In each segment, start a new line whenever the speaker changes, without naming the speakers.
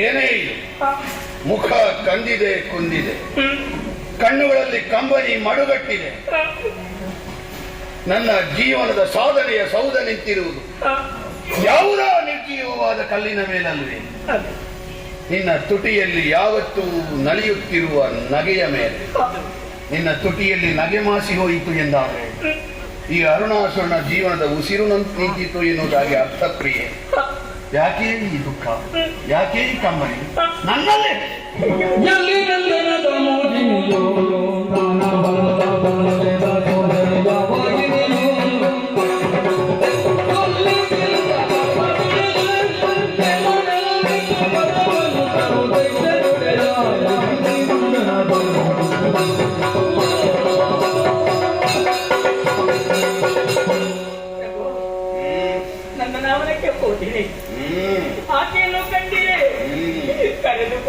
ಏನೇ ಇದು ಮುಖ ಕಂದಿದೆ ಕುಂದಿದೆ. ಕಣ್ಣುಗಳಲ್ಲಿ ಕಂಬನಿ ಮಡುಗಟ್ಟಿದೆ. ನನ್ನ ಜೀವನದ ಸಾಧನೆಯ ಸೌಧ ನಿಂತಿರುವುದು. ಯಾವುದೋ ನಿರ್ಜೀವವಾದ ಕಲ್ಲಿನ ಮೇಲಲ್ವೇ? ನಿನ್ನ ತುಟಿಯಲ್ಲಿ ಯಾವತ್ತೂ ನಲಿಯುತ್ತಿರುವ ನಗೆಯ ಮೇಲೆ. ನಿನ್ನ ತುಟಿಯಲ್ಲಿ ನಗೆ ಮಾಸಿ ಹೋಯಿತು ಎಂದಾದರೆ ಈ ಅರುಣಾಸುರನ ಜೀವನದ ಉಸಿರು ನಂತ ನಿಂತಿತು ಎನ್ನುವುದಾಗಿ ಅರ್ಥಪ್ರಿಯೆ. ಯಾಕೆ ಈ ದುಃಖ ಯಾಕೆ ಈ ಕಂಬನಿ ನನ್ನಲ್ಲೇ
ಎಲ್ಲಿ ನಂದನದ ಮೋದಿನಿಯೋ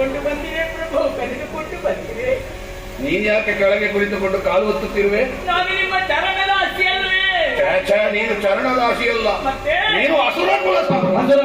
ಕರೆದುಕೊಂಡು ಬಂದಿರೇ ಪ್ರಭು ಕರೆದುಕೊಂಡು ಬಂದಿರೆ
ನೀನ್ ಯಾಕೆ ಕೆಳಗೆ ಕುಳಿತುಕೊಂಡು ಕಾಲು ಒತ್ತುತ್ತಿರುವೆ?
ನಾನು ನಿಮ್ಮ ಚರಣದ ಅಸ್ತಿ ಅಲ್ವೇ
ನೀನು ಚರಣದಾಸಿಯಲ್ಲ
ಮತ್ತೆ?
ನೀನು ಅಸುರ ಕುಲ ಅಸುರ
ಅದರ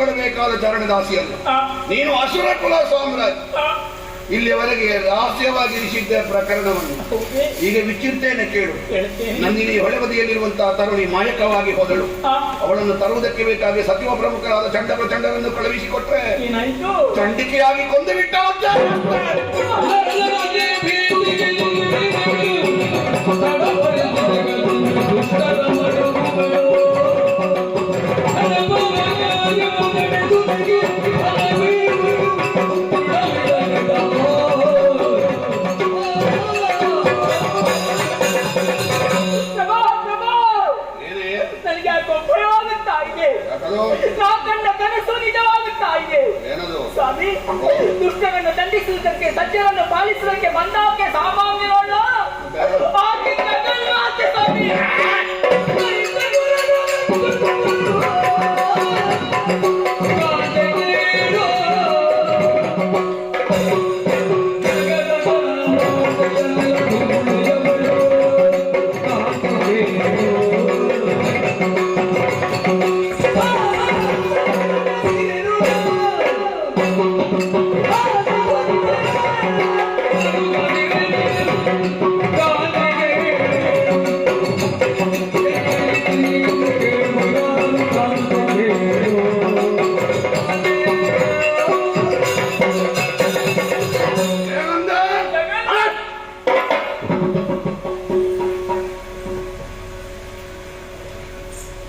ಕೆಳಗೆ ಚರಣದಾಸಿ ಚರಣದಾಸಿಯಲ್ಲ ನೀನು ಅಸುರ ಕುಲ ಸಾಮ್ರಾಜ್ಯ ಇಲ್ಲಿಯವರೆಗೆ ರಹಸ್ಯವಾಗಿ ಇರಿಸಿದ್ದ ಪ್ರಕರಣವನ್ನು ಈಗ ವಿಚಿರ್ತೇನೆ ಕೇಳು. ನಂದಿನಿ ಹೊಳೆ ಬದಿಯಲ್ಲಿರುವಂತಹ ತರುಣಿ ಮಾಯಕವಾಗಿ ಹೋದಳು. ಅವಳನ್ನು ತರುವುದಕ್ಕೆ ಬೇಕಾಗಿ ಸಚಿವ ಪ್ರಮುಖರಾದ ಚಂಡ ಪ್ರಚಂಡರನ್ನು ಕಳುಹಿಸಿಕೊಟ್ರೆ ಚಂಡಿಕೆಯಾಗಿ ಕೊಂದು ಬಿಟ್ಟ
ಕಂಡ ಕನಸು ನಿಜವಾಗುತ್ತಾ ಇದೆ? ಸ್ವಾಮಿ ದುಷ್ಟರನ್ನು ದಂಡಿಸುವುದಕ್ಕೆ ಸತ್ಯವನ್ನು ಪಾಲಿಸುವುದಕ್ಕೆ ಬಂದಾಕೆ ಸಾಮಾನ್ಯವಲ್ಲ ಆಕೆ ಕಣ್ಣಲ್ಲಿ ಆಕೆ ಸ್ವಾಮಿ.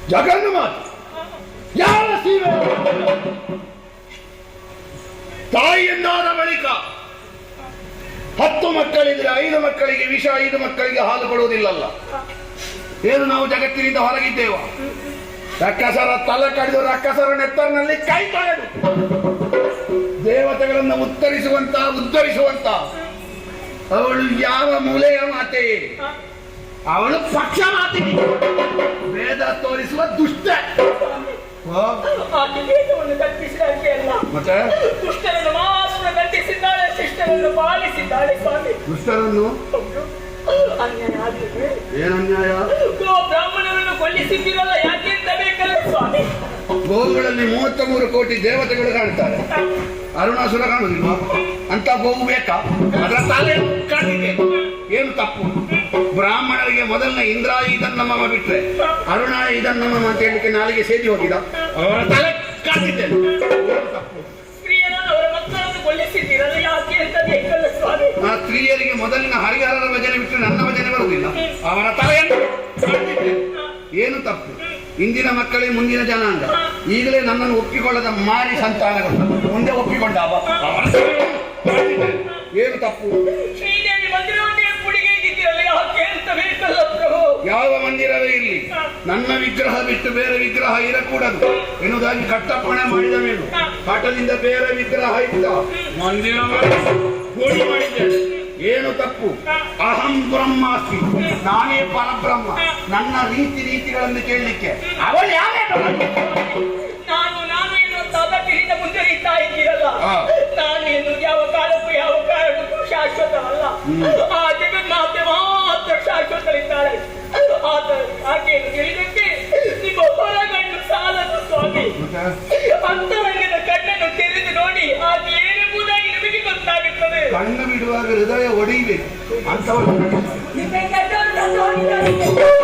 ಜಗನ್ನು ಮಾತು ಯಾವ ಸೀಮೆ ತಾಯಿಯನ್ನಾದ ಬಳಿಕ ಹತ್ತು ಮಕ್ಕಳಿದ್ರೆ ಐದು ಮಕ್ಕಳಿಗೆ ವಿಷ, ಐದು ಮಕ್ಕಳಿಗೆ ಹಾಲು ಕೊಡುವುದಿಲ್ಲಲ್ಲ. ಏನು ನಾವು ಜಗತ್ತಿನಿಂದ ಹೊರಗಿದ್ದೇವ? ರಕ್ಕಸರ ತಲೆ ಕಡಿದು ರಕ್ಕಸರ ನೆತ್ತರಿನಲ್ಲಿ ಕೈ ತೊಳೆದು ದೇವತೆಗಳನ್ನು ಉತ್ತರಿಸುವಂತ, ಉದ್ಧರಿಸುವಂತ. ಅವಳು ಯಾವ ಮೂಲೆಯ ಮಾತೆ ಅವಳು ಪಕ್ಷ ಮಾತಿ ವೇದ ತೋರಿಸುವ ದುಷ್ಟ. ಮತ್ತೆ?
ದುಷ್ಟರನ್ನು ಮಾತ್ರ ದಂಡಿಸಿದ್ದಾಳೆ ಶಿಷ್ಟರನ್ನು ಪಾಲಿಸಿದ್ದಾಳೆ ಸ್ವಾಮಿ.
ದುಷ್ಟರನ್ನು?
ಅನ್ಯಾಯ ಆಗಿದೆ.
ಏನು ಅನ್ಯಾಯ?
ಬ್ರಾಹ್ಮಣರನ್ನು ಕೊಲ್ಲಿಸಿದ್ದೀರಲ್ಲ ಯಾಕೆ ಅಂತ ಬೇಕಲ್ಲ ಸ್ವಾಮಿ?
ಗೋವುಗಳಲ್ಲಿ ಮೂವತ್ತ ಮೂರು ಕೋಟಿ ದೇವತೆಗಳು ಕಾಣ್ತಾರೆ. ಅರುಣಾಸುರ ಕಾಣುದಿಲ್ವಾ? ಅಂತ ಗೋವು ಬೇಕಾ? ಅದರ ತಾಲೆ ಕಾಣಿದೆ ಏನು ತಪ್ಪು? ಬ್ರಾಹ್ಮಣರಿಗೆ ಮೊದಲನೇ ಇಂದ್ರ ಇದನ್ನಮ್ಮ ಬಿಟ್ರೆ ಅರುಣ ಇದನ್ನಮ್ಮ ಅಂತ ಹೇಳಲಿಕ್ಕೆ ನಾಲಿಗೆ ಸೇದಿ ಹೋಗಿದ. ಅವರ ತಲೆ ಕಾಣಿದ್ದೇನೆ ಏನು ತಪ್ಪು
ಸ್ತ್ರೀಯರನ್ನು ಅವರ ಮಕ್ಕಳನ್ನು ಕೊಲ್ಲಿಸಿದ್ದೀರಲ್ಲ ಯಾಕೆ ಅಂತ ಬೇಕಲ್ಲ ಸ್ವಾಮಿ.
ಆ ಸ್ತ್ರೀಯರಿಗೆ ಮೊದಲಿನ ಹರಿಹರರ ಭಜನೆ ಬಿಟ್ಟರೆ ನನ್ನ ಭಜನೆ ಬರುವುದಿಲ್ಲ. ಅವರ ತಲೆಯನ್ನು ಏನು ತಪ್ಪು? ಇಂದಿನ ಮಕ್ಕಳೇ ಮುಂದಿನ ಜನಾಂಗ. ಈಗಲೇ ನನ್ನನ್ನು ಒಪ್ಪಿಕೊಳ್ಳದ ಮಾರಿ ಸಂತಾನಗಳು. ಮುಂದೆ ಒಪ್ಪಿಕೊಂಡ. ಏನು ತಪ್ಪು? ಯಾವ ಮಂದಿರವೇ ಇರಲಿ. ನನ್ನ ವಿಗ್ರಹ ಬಿಟ್ಟು ಬೇರೆ ವಿಗ್ರಹ ಇರಕೂಡದು. ಎನ್ನುವುದಾಗಿ ಕಟ್ಟಪ್ಪಣೆ ಮಾಡಿದ ಮೇಲೆ ಕಾಟದಿಂದ ಬೇರೆ ವಿಗ್ರಹ ಇದ್ದ ಮಂದಿರ ಕೂಡಿ ಮಾಡಿದ್ದೇನೆ ಏನು ತಪ್ಪು? ಅಹಂ ಬ್ರಹ್ಮಾಸ್ತಿ ನಾನೇ ಪರಬ್ರಹ್ಮ. ನನ್ನ ರೀತಿ ರೀತಿಗಳನ್ನು ಕೇಳಲಿಕ್ಕೆ. ಅವಳು ಯಾವ
ನಾನು ನಾನು ಎನ್ನುವಂತ ಇದ್ದೀರಲ್ಲ. ನಾನು ಯಾವ ಕಾಲಕ್ಕೂ ಯಾವ ಕಾರಣಕ್ಕೂ ಶಾಶ್ವತವಲ್ಲ? ಸಾಲದು ಸ್ವಾಮಿ ಅಂತರಂಗದ ಕಣ್ಣನ್ನು ತೆರೆದು ನೋಡಿ ಆಕೆ ಏನೆಂಬುದಾಗಿ ನಿಮಗೆ ಗೊತ್ತಾಗುತ್ತದೆ
ಕಣ್ಣು ಬಿಡುವಾಗ ಹೃದಯ ಒಡೆಯಬೇಕು ಅಂತವಳು